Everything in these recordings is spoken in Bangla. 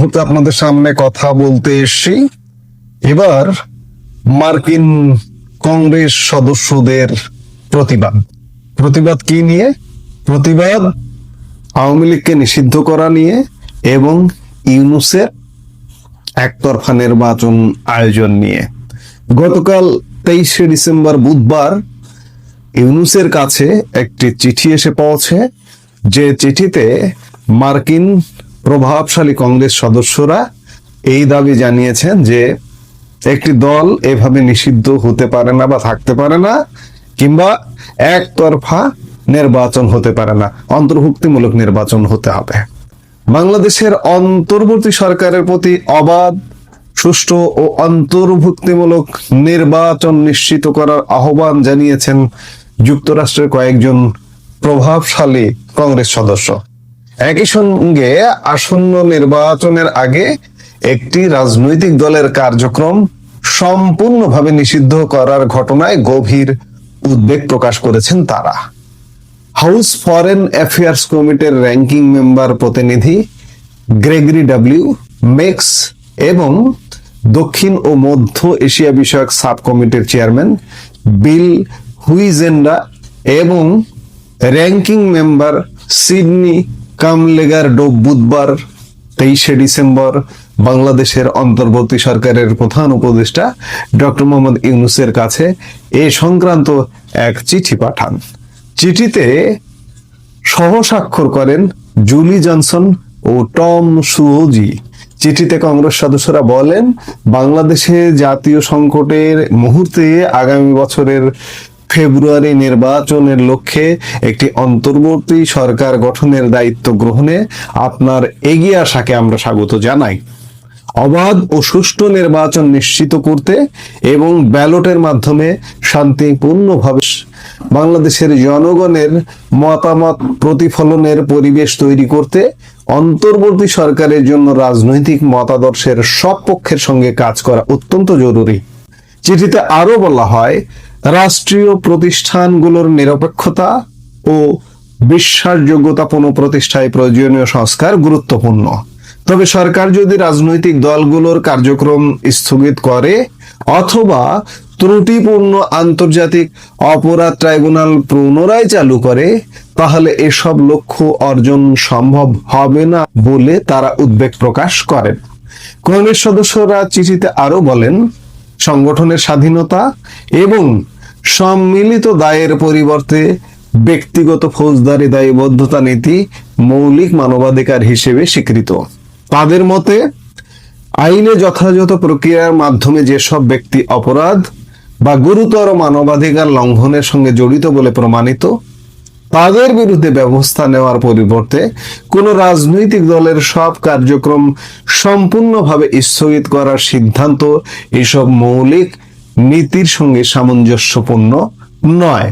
মুহূর্তে আপনাদের সামনে কথা বলতে এসছি। এবার মার্কিন কংগ্রেস সদস্যদের প্রতিবাদ। প্রতিবাদ কি নিয়ে? প্রতিবাদ আওয়ামী লীগকে নিষিদ্ধ করা নিয়ে এবং ইউনুসের একতরফা নির্বাচন আয়োজন নিয়ে। গতকাল তেইশে ডিসেম্বর বুধবার ইউনুসের কাছে একটি চিঠি এসে পৌঁছে, যে চিঠিতে মার্কিন প্রভাবশালী কংগ্রেস সদস্যরা এই দাবি জানিয়েছেন যে একটি দল এভাবে নিষিদ্ধ হতে পারে না বা থাকতে পারে না, কিংবা একতরফা নির্বাচন হতে পারে না, অন্তর্ভুক্তিমূলক নির্বাচন হতে হবে। বাংলাদেশের অন্তর্বর্তী সরকারের প্রতি অবাধ, সুষ্ঠু ও অন্তর্ভুক্তিমূলক নির্বাচন নিশ্চিত করার আহ্বান জানিয়েছেন যুক্তরাষ্ট্রের কয়েকজন প্রভাবশালী কংগ্রেস সদস্য। একই সঙ্গে আসন্ন নির্বাচনের আগে একটি রাজনৈতিক দলের কার্যক্রম সম্পূর্ণভাবে নিষিদ্ধ করার ঘটনায় গভীর উদ্বেগ প্রকাশ করেছেন তারা। হাউস ফরেন অ্যাফেয়ার্স কমিটির র্যাঙ্কিং মেম্বার প্রতিনিধি গ্রেগরি ডাব্লিউ, মেক্স এবং দক্ষিণ ও মধ্য এশিয়া বিষয়ক সাব কমিটির চেয়ারম্যান বিল হুইজেন্ডা এবং ranking member Sydney Kamlager Dove বুধবার তেইশে ডিসেম্বর বাংলাদেশের অন্তর্বর্তী সরকারের প্রধান উপদেষ্টা ডক্টর মোহাম্মদ ইউনুসের কাছে এ সংক্রান্ত এক চিঠি পাঠান। চিঠিতে সহস্বাক্ষর করেন জুলি জনসন ও টম সুওজি চিঠিতে কংগ্রেস সদস্যরা বলেন, বাংলাদেশে জাতীয় সংকটের মুহূর্তে আগামী বছরের ফেব্রুয়ারি নির্বাচনের লক্ষ্যে একটি অন্তর্বর্তী সরকার গঠনের দায়িত্ব গ্রহণে আপনার এগিয়ে আসাকে আমরা স্বাগত জানাই। অবাধ ও সুষ্ঠু নির্বাচন নিশ্চিত করতে এবং ব্যালটের মাধ্যমে শান্তিপূর্ণভাবে বাংলাদেশের জনগণের মতামত প্রতিফলনের পরিবেশ তৈরি করতে অন্তর্বর্তী সরকারের জন্য রাজনৈতিক মতাদর্শের সব পক্ষের সঙ্গে কাজ করা অত্যন্ত জরুরি। চিঠিতে আরও বলা হয় রাষ্ট্রীয় প্রতিষ্ঠানগুলোর নিরপেক্ষতা ও বিশ্বাসযোগ্যতা পুনঃপ্রতিষ্ঠায় প্রয়োজনীয় সংস্কার গুরুত্বপূর্ণ। তবে সরকার যদি রাজনৈতিক দলগুলোর কার্যক্রম স্থগিত করে অথবা ত্রুটিপূর্ণ আন্তর্জাতিক অপরাধ ট্রাইব্যুনাল পুনরায় চালু করে, তাহলে এসব লক্ষ্য অর্জন সম্ভব হবে না বলে তারা উদ্বেগ প্রকাশ করেন। কংগ্রেস সদস্যরা চিঠিতে আরও বলেন সংগঠনের স্বাধীনতা এবং সম্মিলিত দায়ের পরিবর্তে ব্যক্তিগত ফৌজদারি দায়বদ্ধতা নীতি মৌলিক মানবাধিকার হিসেবে স্বীকৃত। তাদের মতে, আইনে যথাযথ প্রক্রিয়ার মাধ্যমে যেসব ব্যক্তি অপরাধ বা গুরুতর মানবাধিকার লঙ্ঘনের সঙ্গে জড়িত বলে প্রমাণিত তাদের বিরুদ্ধে ব্যবস্থা নেওয়ার পরিবর্তে কোন রাজনৈতিক দলের সব কার্যক্রম সম্পূর্ণভাবে স্থগিত করার সিদ্ধান্ত এসব মৌলিক নীতির সঙ্গে সামঞ্জস্যপূর্ণ নয়।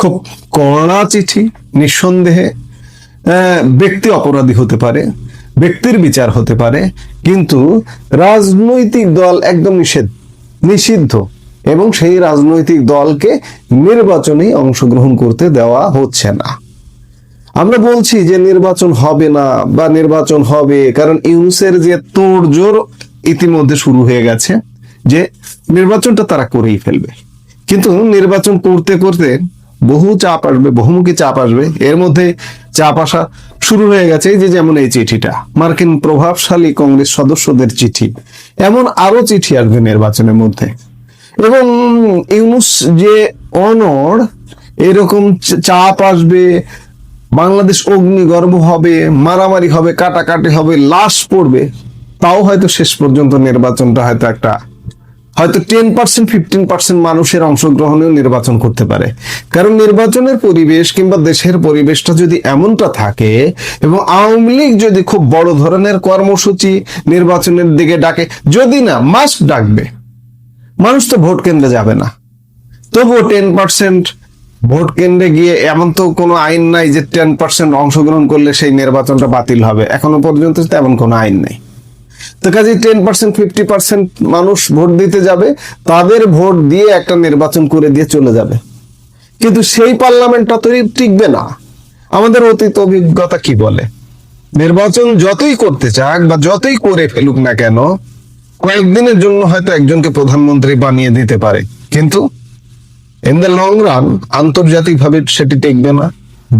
খুব কড়া চিঠি, নিঃসন্দেহে ব্যক্তি অপরাধী হতে পারে, ব্যক্তির বিচার হতে পারে, কিন্তু রাজনৈতিক দল একদম নিষেধ, নিষিদ্ধ। এবং সেই রাজনৈতিক দলকে নির্বাচনে অংশগ্রহণ করতে দেওয়া হচ্ছে না। আমরা বলছি যে নির্বাচন হবে না বা নির্বাচন হবে, কারণ ইউনুসের যে তোড়জোড় ইতিমধ্যে শুরু হয়ে গেছে যে নির্বাচনটা তারা করেই ফেলবে। কিন্তু নির্বাচন করতে করতে বহু চাপ আসবে, বহুমুখী চাপ আসবে। এর মধ্যে চাপ আসা শুরু হয়ে গেছে যে যেমন এই চিঠিটা, মার্কিন প্রভাবশালী কংগ্রেস সদস্যদের চিঠি। এমন আরও চিঠি আসবে নির্বাচনের মধ্যে। এবং ইউনুস যে অনড়, এরকম চাপ আসবে, বাংলাদেশ অগ্নিগর্ভ হবে, মারামারি হবে, কাটাকাটি হবে, লাশ পড়বে, তাও হয়তো শেষ পর্যন্ত নির্বাচনটা হয়তো একটা, হয়তো টেন পার্সেন্ট ফিফটিন পার্সেন্ট মানুষের অংশগ্রহণেও নির্বাচন করতে পারে। কারণ নির্বাচনের পরিবেশ কিংবা দেশের পরিবেশটা যদি এমনটা থাকে এবং আওয়ামী লীগ যদি খুব বড় ধরনের কর্মসূচি নির্বাচনের দিকে ডাকে, যদি না মাস্ক ডাকবে। মানুষ তো ভোট কেন্দ্রে যাবে না। তবুও টেন পার্সেন্ট ভোট কেন্দ্রে গিয়ে এমন তো কোনো আইন নাই যে টেন পার্সেন্ট অংশগ্রহণ করলে সেই নির্বাচনটা বাতিল হবে। এখনও পর্যন্ত তেমন কোনো আইন নেই। তো কাজে টেন পার্সেন্ট ফিফটি পার্সেন্ট মানুষ ভোট দিতে যাবে, তাদের ভোট দিয়ে একটা নির্বাচন করে দিয়ে চলে যাবে। কিন্তু সেই পার্লামেন্টটা তো টিকবে না। আমাদের অতীত অভিজ্ঞতা কি বলে? নির্বাচন যতই করতে চাক বা যতই করে ফেলুক না কেন কয়েকদিনের জন্য হয়তো একজনকে প্রধানমন্ত্রী বানিয়ে দিতে পারে। কিন্তু ইন দ্য লং রান আন্তর্জাতিক ভাবে সেটি টিকবে না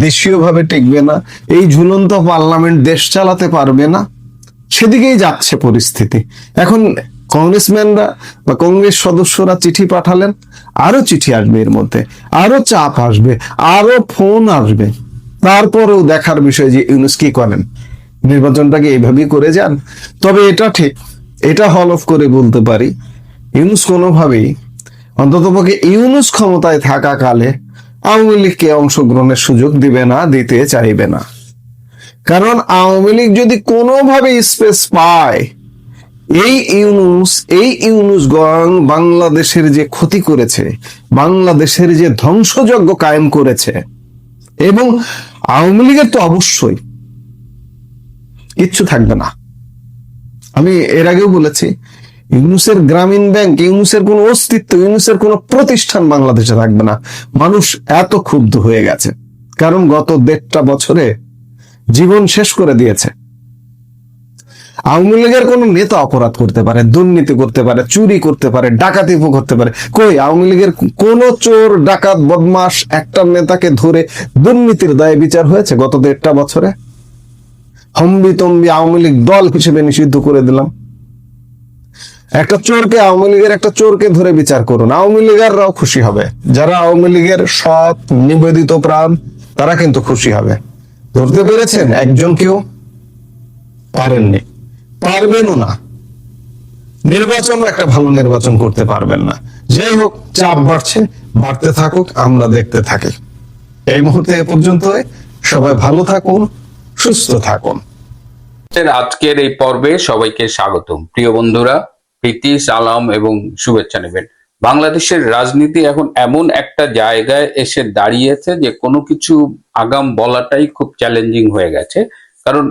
দেশীয় ভাবে টিকবে না, এই ঝুলন্ত পার্লামেন্ট দেশ চালাতে পারবে না, সেদিকেই যাচ্ছে পরিস্থিতি। এখন কংগ্রেসম্যানরা বা কংগ্রেস সদস্যরা চিঠি পাঠালেন আরও চিঠি আসবে এর মধ্যে আরও চাপ আসবে আরও ফোন আসবে। তারপরেও দেখার বিষয় যে ইউনুস কি করেন। নির্বাচনটাকে এইভাবেই করে যান। তবে এটা ঠিক এটা হল অফ করে বলতে পারি, ইউনুস কোনোভাবেই অন্ততপক্ষে ইউনুস ক্ষমতায় থাকাকালে আওয়ামী লীগকে অংশগ্রহণের সুযোগ দিবে না, দিতে চাইবে না। কারণ আওয়ামী লীগ যদি কোনোভাবে স্পেস পায়, এই ইউনুস এই ইউনুস বাংলাদেশের যে ক্ষতি করেছে, বাংলাদেশের যে ধ্বংসযজ্ঞ কায়েম করেছে, এবং আওয়ামী লীগের তো অবশ্যই, কিচ্ছু থাকবে না। আমি এর আগেও বলেছি, ইউনুসের গ্রামীণ ব্যাংক, ইউনুসের কোনো অস্তিত্ব, ইউনুসের কোনো প্রতিষ্ঠান বাংলাদেশে থাকবে না। মানুষ এত ক্ষুব্ধ হয়ে গেছে। কারণ গত দেড়টা বছরে জীবন শেষ করে দিয়েছে। আওয়ামী লীগের কোন নেতা অপরাধ করতে পারে, দুর্নীতি করতে পারে, চুরি করতে পারে ডাকাতি করতে পারে। কই, আওয়ামী লীগের কোন চোর, ডাকাত বদমাস একটা নেতাকে ধরে দুর্নীতির দায়ে বিচার হয়েছে গত দেড়টা বছরে? হম্বি তম্বি আওয়ামী লীগ দল হিসেবে নিষিদ্ধ করে দিলাম। একটা চোরকে আওয়ামী লীগের একটা চোরকে ধরে বিচার করুন। আওয়ামী লীগাররাও খুশি হবে। যারা আওয়ামী লীগের সৎ, নিবেদিত প্রাণ, তারা কিন্তু খুশি হবে। ধরতে পেরেছেন একজন কেউ? পারেননি। পারবেনও না। নির্বাচন একটা ভালো নির্বাচন করতে পারবেন না। যাই হোক, চাপ বাড়ছে। বাড়তে থাকুক, আমরা দেখতে থাকি। এই মুহূর্তে এ পর্যন্ত সবাই ভালো থাকুন। সুস্থ থাকুন। আজকের এই পর্বে সবাইকে স্বাগতম। প্রিয় বন্ধুরা, প্রীতি, সালাম এবং শুভেচ্ছা নেবেন। বাংলাদেশের রাজনীতি এখন এমন একটা জায়গায় এসে দাঁড়িয়েছে যে কোনো কিছু আগাম বলাটাই খুব চ্যালেঞ্জিং হয়ে গেছে। কারণ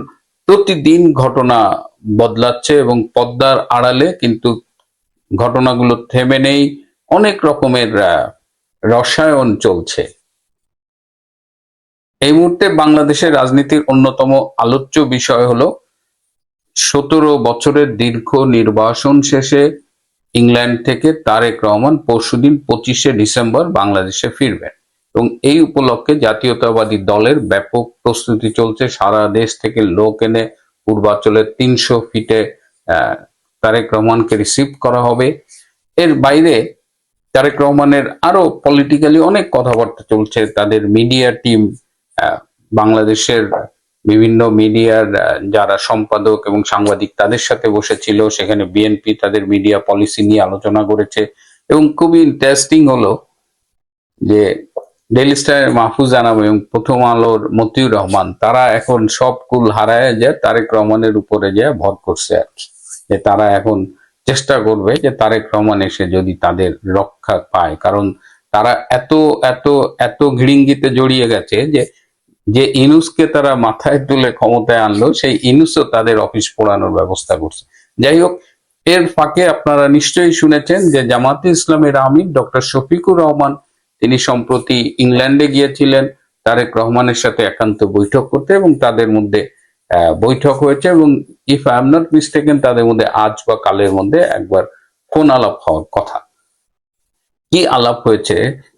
প্রতিদিন ঘটনা বদলাচ্ছে এবং পদ্মার আড়ালে কিন্তু ঘটনাগুলো থেমে নেই। অনেক রকমের রসায়ন চলছে। এই মুহূর্তে বাংলাদেশের রাজনীতির অন্যতম আলোচ্য বিষয় হলো সতেরো বছরের দীর্ঘ নির্বাসন শেষে ইংল্যান্ড থেকে তারেক রহমান পরশুদিন পঁচিশে ডিসেম্বর বাংলাদেশে ফিরবেন। এবং এই উপলক্ষে জাতীয়তাবাদী দলের ব্যাপক প্রস্তুতি চলছে। সারা দেশ থেকে লোক এনে পূর্বাঞ্চলের তিনশো ফিটে তারেক রহমানকে রিসিভ করা হবে। এর বাইরে তারেক রহমানের আরও পলিটিক্যালি অনেক কথাবার্তা চলছে। তাদের মিডিয়া টিম বাংলাদেশের বিভিন্ন মিডিয়ার যারা সম্পাদক এবং সাংবাদিক তাদের সাথে বসেছিল। সেখানে বিএনপি তাদের মিডিয়া পলিসি নিয়ে আলোচনা করেছে। এবং খুবই ইন্টারেস্টিং হলো যে ডেইলি স্টারের মাহফুজ আনাম এবং প্রথম আলোর মতিউর রহমান, তারা এখন সব কুল হারায় যে তারেক রহমানের উপরে যে ভর করছে আর যে তারা এখন চেষ্টা করবে যে তারেক রহমান এসে যদি তাদের রক্ষা পায়। কারণ তারা এত এত এত ঘিড়িঙ্গিতে জড়িয়ে গেছে যে যে ইনুসকে তারা মাথায় তুলে ক্ষমতায় আনলো, সেই ইনুসও তাদের অফিস পোড়ানোর ব্যবস্থা করছে। যাই হোক, এর ফাঁকে আপনারা নিশ্চয়ই শুনেছেন যে জামাতে ইসলামের আমির ডক্টর শফিকুর রহমান, তিনি সম্প্রতি ইংল্যান্ডে গিয়েছিলেন, তারেক রহমানের সাথে একান্ত বৈঠক করতে এবং তাদের মধ্যে বৈঠক হয়েছে এবং if I am not mistaken তাদের মধ্যে আজ বা কালের মধ্যে একবার ফোন আলাপ হওয়ার কথা। কি আলাপ হয়েছে?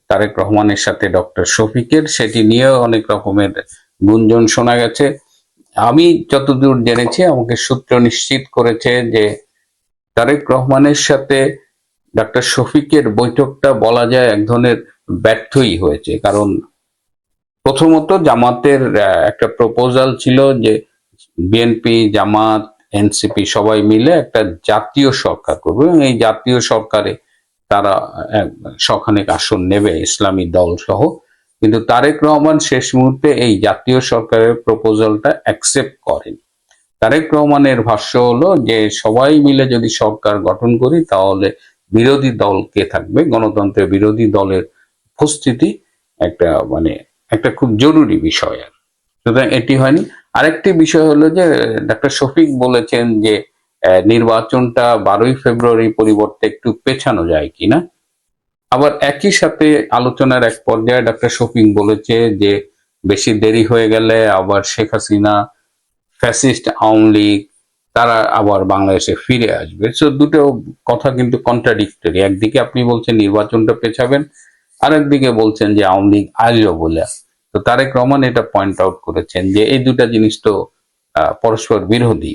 তারেক রহমানের সাথে ডক্টর শফিকের, সেটি নিয়েও অনেক রকমের গুঞ্জন শোনা গেছে। আমি যতদূর জেনেছি, আমাকে সূত্র নিশ্চিত করেছে যে তারেক রহমানের সাথে ডক্টর শফিকের বৈঠকটা বলা যায় এক ধরনের ব্যর্থই হয়েছে। কারণ প্রথমত জামাতের একটা প্রপোজাল ছিল যে বিএনপি জামাত এনসিপি সবাই মিলে একটা জাতীয় সরকার করবে এবং এই জাতীয় সরকারে তারা আহ, শখানেক আসন নেবে ইসলামী দল সহ কিন্তু তারেক রহমান শেষ মুহূর্তে এই জাতীয় সরকারের প্রপোজালটা অ্যাকসেপ্ট করেন। তারেক রহমানের ভাষ্য হলো যে সবাই মিলে যদি সরকার গঠন করি তাহলে বিরোধী দল কে থাকবে? গণতন্ত্রের বিরোধী দলের উপস্থিতি একটা মানে একটা খুব জরুরি বিষয়। আর সুতরাং এটি হয়নি। আরেকটি বিষয় হলো যে ডাক্তার শফিক বলেছেন যে নির্বাচনটা বারোই ফেব্রুয়ারি পরিবর্তে একটু পেছানো যায় কিনা? আবার একই সাথে আলোচনার এক পর্যায়ে ডাক্তার শফিক বলেছে যে বেশি দেরি হয়ে গেলে আবার শেখ হাসিনা, ফ্যাসিস্ট আওয়ামী লীগ, তারা আবার বাংলাদেশে ফিরে আসবে। সো দুটো কথা কিন্তু কন্ট্রাডিক্টরি একদিকে আপনি বলছেন নির্বাচনটা পেছাবেন, আরেকদিকে বলছেন যে আওয়ামী লীগ আসবে বলে। তো তারেক রহমান এটা পয়েন্ট আউট করেছেন যে এই দুটা জিনিস তো পরস্পর বিরোধী।